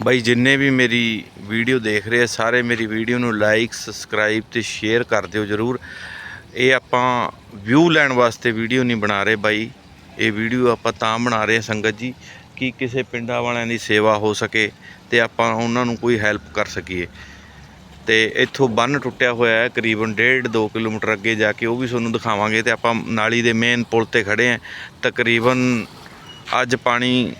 ਬਾਈ ਜਿੰਨੇ ਵੀ ਮੇਰੀ ਵੀਡੀਓ ਦੇਖ ਰਹੇ ਆ ਸਾਰੇ ਮੇਰੀ ਵੀਡੀਓ ਨੂੰ ਲਾਈਕ ਸਬਸਕ੍ਰਾਈਬ ਤੇ ਸ਼ੇਅਰ ਕਰ ਦਿਓ ਜਰੂਰ। ਇਹ ਆਪਾਂ ਵਿਊ ਲੈਣ ਵਾਸਤੇ ਵੀਡੀਓ ਨਹੀਂ ਬਣਾ ਰਹੇ ਬਾਈ। ਇਹ ਵੀਡੀਓ ਆਪਾਂ ਤਾਂ ਬਣਾ ਰਹੇ ਹਾਂ ਸੰਗਤ ਜੀ, ਕਿ ਕਿਸੇ ਪਿੰਡਾਂ ਵਾਲਿਆਂ ਦੀ ਸੇਵਾ ਹੋ ਸਕੇ ਤੇ ਆਪਾਂ ਉਹਨਾਂ ਨੂੰ ਕੋਈ ਹੈਲਪ ਕਰ ਸਕੀਏ। ਤੇ ਇੱਥੋਂ ਬੰਨ ਟੁੱਟਿਆ ਹੋਇਆ ਹੈ ਕਰੀਬਨ 1.5 2 ਕਿਲੋਮੀਟਰ ਅੱਗੇ ਜਾ ਕੇ ਉਹ ਵੀ ਤੁਹਾਨੂੰ ਦਿਖਾਵਾਂਗੇ ਤੇ ਆਪਾਂ ਨਾਲੀ ਦੇ ਮੇਨ ਪੁਲ ਤੇ ਖੜੇ ਆ ਤਕਰੀਬਨ ਅੱਜ ਪਾਣੀ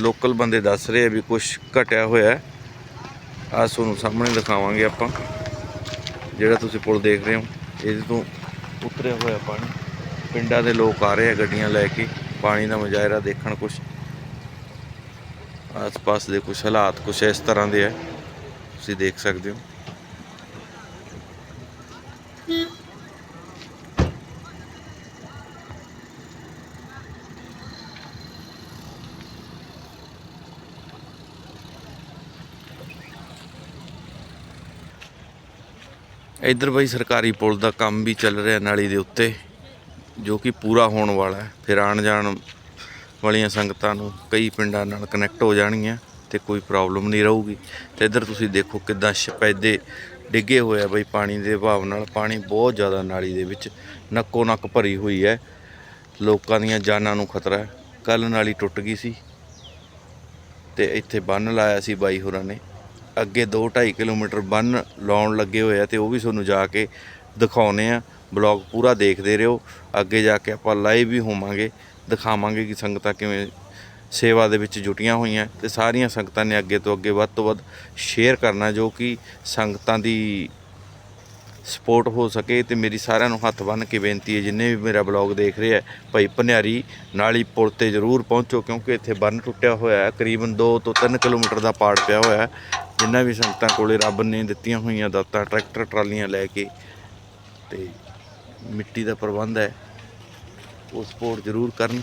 ਲੋਕਲ ਬੰਦੇ ਦੱਸ ਰਹੇ ਆ ਵੀ ਕੁਝ ਘਟਿਆ ਹੋਇਆ ਹੈ। ਆ ਤੁਹਾਨੂੰ ਸਾਹਮਣੇ ਦਿਖਾਵਾਂਗੇ ਆਪਾਂ, ਜਿਹੜਾ ਤੁਸੀਂ ਪੁਲ ਦੇਖ ਰਹੇ ਹੋ, ਇਹਦੇ ਤੋਂ ਉਤਰਿਆ ਹੋਇਆ ਪਾਣੀ। ਪਿੰਡਾਂ ਦੇ ਲੋਕ ਆ ਰਹੇ ਆ ਗੱਡੀਆਂ ਲੈ ਕੇ। ਪਾਣੀ ਦਾ ਮੁਜ਼ਾਹਰਾ ਦੇਖਣ ਕੁਝ ਆਸ-ਪਾਸ ਦੇ ਕੁਝ ਹਾਲਾਤ ਕੁਝ ਇਸ ਤਰ੍ਹਾਂ ਦੇ ਹੈ ਤੁਸੀਂ ਦੇਖ ਸਕਦੇ ਹੋ। ਇੱਧਰ ਬਈ ਸਰਕਾਰੀ ਪੁਲ ਦਾ ਕੰਮ ਵੀ ਚੱਲ ਰਿਹਾ ਨਾਲੀ ਦੇ ਉੱਤੇ, ਜੋ ਕਿ ਪੂਰਾ ਹੋਣ ਵਾਲਾ ਹੈ। ਫਿਰ ਆਣ ਜਾਣ ਵਾਲੀਆਂ ਸੰਗਤਾਂ ਨੂੰ ਕਈ ਪਿੰਡਾਂ ਨਾਲ ਕਨੈਕਟ ਹੋ ਜਾਣਗੀਆਂ ਤੇ ਕੋਈ ਪ੍ਰੋਬਲਮ ਨਹੀਂ ਰਹੂਗੀ। ਤੇ ਇੱਧਰ ਤੁਸੀਂ ਦੇਖੋ ਕਿਦਾਂ ਸ਼ਪੈਦੇ ਡਿੱਗੇ ਹੋਏ ਆ ਬਈ ਪਾਣੀ ਦੇ ਵਹਾਅ ਨਾਲ। ਪਾਣੀ ਬਹੁਤ ਜ਼ਿਆਦਾ ਨਾਲੀ ਦੇ ਵਿੱਚ ਨੱਕੋ ਨੱਕ ਭਰੀ ਹੋਈ ਹੈ। ਲੋਕਾਂ ਦੀਆਂ ਜਾਨਾਂ ਨੂੰ ਖਤਰਾ ਹੈ। ਕੱਲ ਨਾਲੀ ਟੁੱਟ ਗਈ ਸੀ ਤੇ ਇੱਥੇ ਬੰਨ ਲਾਇਆ ਸੀ ਬਾਈ ਹੋਰਾਂ ਨੇ। ਅੱਗੇ 2.5 ਕਿਲੋਮੀਟਰ ਬੰਨ ਲਾਉਣ ਲੱਗੇ ਹੋਏ ਆ ਤੇ ਉਹ ਵੀ ਤੁਹਾਨੂੰ ਜਾ ਕੇ ਦਿਖਾਉਨੇ ਆ। ਬਲੌਗ ਪੂਰਾ ਦੇਖਦੇ ਰਹੋ। ਅੱਗੇ ਜਾ ਕੇ ਆਪਾਂ ਲਾਈਵ ਵੀ ਹੋਵਾਂਗੇ, ਦਿਖਾਵਾਂਗੇ ਕਿ ਸੰਗਤਾਂ ਕਿਵੇਂ ਸੇਵਾ ਦੇ ਵਿੱਚ ਜੁਟੀਆਂ ਹੋਈਆਂ। ਤੇ ਸਾਰੀਆਂ ਸੰਗਤਾਂ ਨੇ ਅੱਗੇ ਤੋਂ ਅੱਗੇ ਵੱਧ ਤੋਂ ਵੱਧ ਸ਼ੇਅਰ ਕਰਨਾ, ਜੋ ਕਿ ਸੰਗਤਾਂ ਦੀ ਸਪੋਰਟ ਹੋ ਸਕੇ। ਤੇ ਮੇਰੀ ਸਾਰਿਆਂ ਨੂੰ ਹੱਥ ਬੰਨ੍ਹ ਕੇ ਬੇਨਤੀ ਹੈ, ਜਿੰਨੇ ਵੀ ਮੇਰਾ ਬਲੌਗ ਦੇਖ ਰਹੇ ਆ, ਭਾਈ ਭਨਿਆਰੀ ਨਾਲੀ ਪੁਲ ਤੇ ਜ਼ਰੂਰ ਪਹੁੰਚੋ, ਕਿਉਂਕਿ ਇੱਥੇ ਬੰਨ ਟੁੱਟਿਆ ਹੋਇਆ ਹੈ। ਕਰੀਬਨ 2 ਤੋਂ 3 ਕਿਲੋਮੀਟਰ ਦਾ ਪਾੜ ਪਿਆ ਹੋਇਆ ਹੈ। ਜਿੰਨਾ ਵੀ ਸੰਗਤਾਂ ਕੋਲੇ ਰੱਬ ਨੇ ਦਿੱਤੀਆਂ ਹੋਈਆਂ ਦਾਤਾਂ, ਟਰੈਕਟਰ, ਟਰਾਲੀਆਂ ਲੈ ਕੇ ਤੇ ਮਿੱਟੀ ਦਾ ਪ੍ਰਬੰਧ ਹੈ, ਉਹ ਸਪੋਰਟ ਜ਼ਰੂਰ ਕਰਨ।